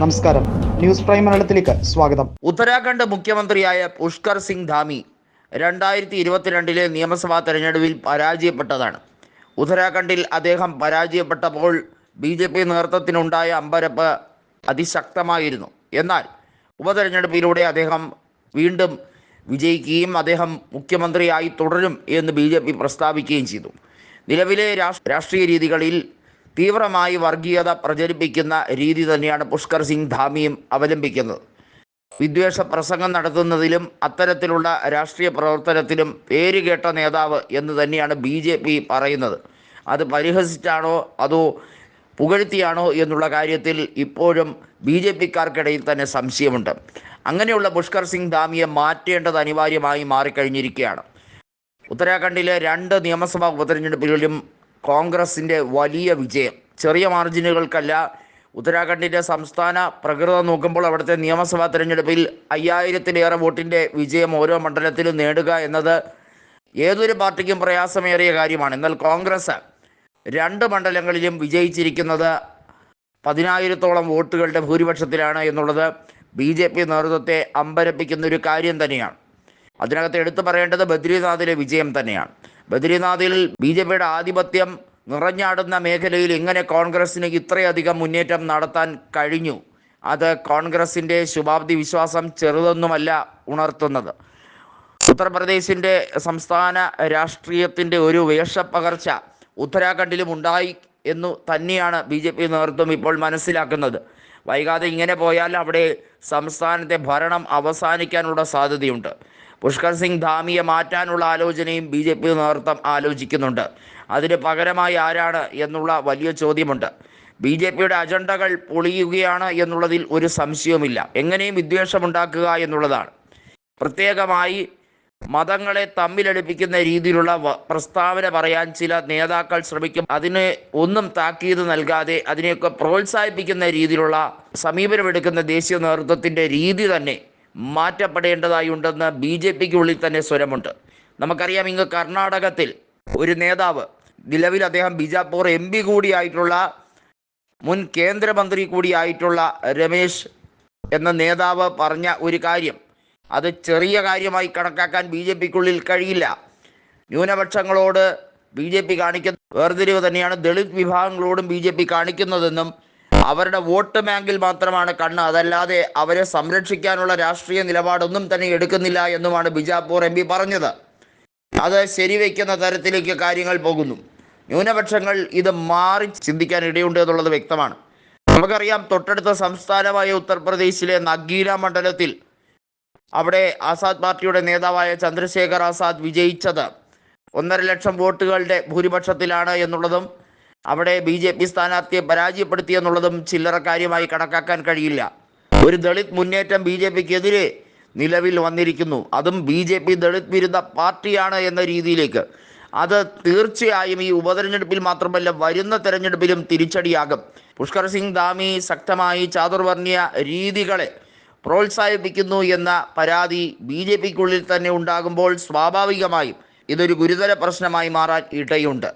നമസ്കാരം. News prime മലയാളത്തിലേക്ക് സ്വാഗതം. ഉത്തരാഖണ്ഡ് മുഖ്യമന്ത്രിയായ പുഷ്കർ സിംഗ് ധാമി രണ്ടായിരത്തി ഇരുപത്തിരണ്ടിലെ നിയമസഭാ തെരഞ്ഞെടുപ്പിൽ പരാജയപ്പെട്ടതാണ്. ഉത്തരാഖണ്ഡിൽ അദ്ദേഹം പരാജയപ്പെട്ടപ്പോൾ ബി ജെ പി നേതൃത്വത്തിനുണ്ടായ അമ്പരപ്പ് അതിശക്തമായിരുന്നു. എന്നാൽ ഉപതെരഞ്ഞെടുപ്പിലൂടെ അദ്ദേഹം വീണ്ടും വിജയിക്കുകയും അദ്ദേഹം മുഖ്യമന്ത്രിയായി തുടരും എന്ന് ബി ജെ പി പ്രസ്താവിക്കുകയും ചെയ്തു. നിലവിലെ രാഷ്- രാഷ്ട്രീയ രീതികളിൽ തീവ്രമായി വർഗീയത പ്രചരിപ്പിക്കുന്ന രീതി തന്നെയാണ് പുഷ്കർ സിംഗ് ധാമിയും അവലംബിക്കുന്നത്. വിദ്വേഷ പ്രസംഗം നടത്തുന്നതിലും അത്തരത്തിലുള്ള രാഷ്ട്രീയ പ്രവർത്തനത്തിലും പേരുകേട്ട നേതാവ് എന്ന് തന്നെയാണ് ബി ജെ പി പറയുന്നത്. അത് പരിഹസിച്ചാണോ അതോ പുകഴ്ത്തിയാണോ എന്നുള്ള കാര്യത്തിൽ ഇപ്പോഴും ബി ജെ പിക്കാർക്കിടയിൽ തന്നെ സംശയമുണ്ട്. അങ്ങനെയുള്ള പുഷ്കർ സിംഗ് ധാമിയെ മാറ്റേണ്ടത് അനിവാര്യമായി മാറിക്കഴിഞ്ഞിരിക്കുകയാണ്. ഉത്തരാഖണ്ഡിലെ രണ്ട് നിയമസഭാ ഉപതെരഞ്ഞെടുപ്പുകളിലും കോൺഗ്രസിന്റെ വലിയ വിജയം. ചെറിയ മാർജിനുകൾക്കല്ല ഉത്തരാഖണ്ഡിന്റെ സംസ്ഥാന പ്രകൃതം നോക്കുമ്പോൾ അവിടുത്തെ നിയമസഭാ തെരഞ്ഞെടുപ്പിൽ അയ്യായിരത്തിലേറെ വോട്ടിന്റെ വിജയം ഓരോ മണ്ഡലത്തിലും നേടുക എന്നത് ഏതൊരു പാർട്ടിക്കും പ്രയാസമേറിയ കാര്യമാണ്. എന്നാൽ കോൺഗ്രസ് രണ്ട് മണ്ഡലങ്ങളിലും വിജയിച്ചിരിക്കുന്നത് പതിനായിരത്തോളം വോട്ടുകളുടെ ഭൂരിപക്ഷത്തിലാണ് എന്നുള്ളത് ബി നേതൃത്വത്തെ അമ്പരപ്പിക്കുന്ന ഒരു കാര്യം തന്നെയാണ്. അതിനകത്ത് എടുത്തു പറയേണ്ടത് ബദ്രീനാഥിലെ വിജയം തന്നെയാണ്. ബദ്രീനാഥിൽ ബി ജെ പിയുടെ ആധിപത്യം നിറഞ്ഞാടുന്ന മേഖലയിൽ എങ്ങനെ കോൺഗ്രസ്സിന് ഇത്രയധികം മുന്നേറ്റം നടത്താൻ കഴിഞ്ഞു. അത് കോൺഗ്രസിന്റെ ശുഭാപ്തി വിശ്വാസം ചെറുതൊന്നുമല്ല ഉണർത്തുന്നത്. ഉത്തർപ്രദേശിന്റെ സംസ്ഥാന രാഷ്ട്രീയത്തിന്റെ ഒരു വേഷപ്പകർച്ച ഉത്തരാഖണ്ഡിലും ഉണ്ടായി എന്നു തന്നെയാണ് ബി ജെ പി നേതൃത്വം ഇപ്പോൾ മനസ്സിലാക്കുന്നത്. വൈകാതെ ഇങ്ങനെ പോയാൽ അവിടെ സംസ്ഥാനത്തെ ഭരണം അവസാനിക്കാനുള്ള സാധ്യതയുണ്ട്. പുഷ്കർ സിംഗ് ധാമിയെ മാറ്റാനുള്ള ആലോചനയും ബി ജെ പി നേതൃത്വം ആലോചിക്കുന്നുണ്ട്. അതിന് പകരമായി ആരാണ് എന്നുള്ള വലിയ ചോദ്യമുണ്ട്. ബി ജെ പിയുടെ അജണ്ടകൾ പൊളിയുകയാണ് എന്നുള്ളതിൽ ഒരു സംശയവുമില്ല. എങ്ങനെയും വിദ്വേഷമുണ്ടാക്കുക എന്നുള്ളതാണ്. പ്രത്യേകമായി മതങ്ങളെ തമ്മിലടുപ്പിക്കുന്ന രീതിയിലുള്ള പ്രസ്താവന പറയാൻ ചില നേതാക്കൾ ശ്രമിക്കും. അതിന് ഒന്നും താക്കീത് നൽകാതെ അതിനെയൊക്കെ പ്രോത്സാഹിപ്പിക്കുന്ന രീതിയിലുള്ള സമീപനമെടുക്കുന്ന ദേശീയ നേതൃത്വത്തിന്റെ രീതി തന്നെ മാറ്റപ്പെടേണ്ടതായുണ്ടെന്ന് ബി ജെ പിക്ക് ഉള്ളിൽ തന്നെ സ്വരമുണ്ട്. നമുക്കറിയാം ഇങ്ങ് കർണാടകത്തിൽ ഒരു നേതാവ് നിലവിൽ അദ്ദേഹം ബിജാപ്പൂർ എം പി കൂടിയായിട്ടുള്ള മുൻ കേന്ദ്രമന്ത്രി കൂടിയായിട്ടുള്ള രമേശ് എന്ന നേതാവ് പറഞ്ഞ ഒരു കാര്യം. അത് ചെറിയ കാര്യമായി കണക്കാക്കാൻ ബി ജെ പിക്കുള്ളിൽ കഴിയില്ല. ന്യൂനപക്ഷങ്ങളോട് ബി ജെ പി കാണിക്കുന്ന വേർതിരിവ് തന്നെയാണ് ദളിത് വിഭാഗങ്ങളോടും ബി ജെ പി കാണിക്കുന്നതെന്നും അവരുടെ വോട്ട് ബാങ്കിൽ മാത്രമാണ് കണ്ണ്. അതല്ലാതെ അവരെ സംരക്ഷിക്കാനുള്ള രാഷ്ട്രീയ നിലപാടൊന്നും തന്നെ എടുക്കുന്നില്ല എന്നുമാണ് ബിജാപൂർ എം പി പറഞ്ഞത്. അത് ശരിവെക്കുന്ന തരത്തിലേക്ക് കാര്യങ്ങൾ പോകുന്നു. ന്യൂനപക്ഷങ്ങൾ ഇത് മാറി ചിന്തിക്കാൻ ഇടയുണ്ട് എന്നുള്ളത് വ്യക്തമാണ്. നമുക്കറിയാം തൊട്ടടുത്ത സംസ്ഥാനമായ ഉത്തർപ്രദേശിലെ നഗീര മണ്ഡലത്തിൽ അവിടെ ആസാദ് പാർട്ടിയുടെ നേതാവായ ചന്ദ്രശേഖർ ആസാദ് വിജയിച്ചത്. ഒന്നര ലക്ഷം വോട്ടുകളുടെ ഭൂരിപക്ഷത്തിലാണ് എന്നുള്ളതും അവിടെ ബി ജെ പി സ്ഥാനാർത്ഥിയെ പരാജയപ്പെടുത്തി എന്നുള്ളതും ചില്ലറ കാര്യമായി കണക്കാക്കാൻ കഴിയില്ല. ഒരു ദളിത് മുന്നേറ്റം ബി ജെ പിക്കെതിരെ നിലവിൽ വന്നിരിക്കുന്നു. അതും ബി ജെ പി ദളിത് വിരുദ്ധ പാർട്ടിയാണ് എന്ന രീതിയിലേക്ക്. അത് തീർച്ചയായും ഈ ഉപതെരഞ്ഞെടുപ്പിൽ മാത്രമല്ല വരുന്ന തെരഞ്ഞെടുപ്പിലും തിരിച്ചടിയാകും. പുഷ്കർ സിംഗ് ധാമി ശക്തമായി ചാതുർവർണീയ രീതികളെ പ്രോത്സാഹിപ്പിക്കുന്നു എന്ന പരാതി ബി ജെ പിക്കുള്ളിൽ തന്നെ ഉണ്ടാകുമ്പോൾ സ്വാഭാവികമായും ഇതൊരു ഗുരുതര പ്രശ്നമായി മാറാൻ ഇടയുണ്ട്.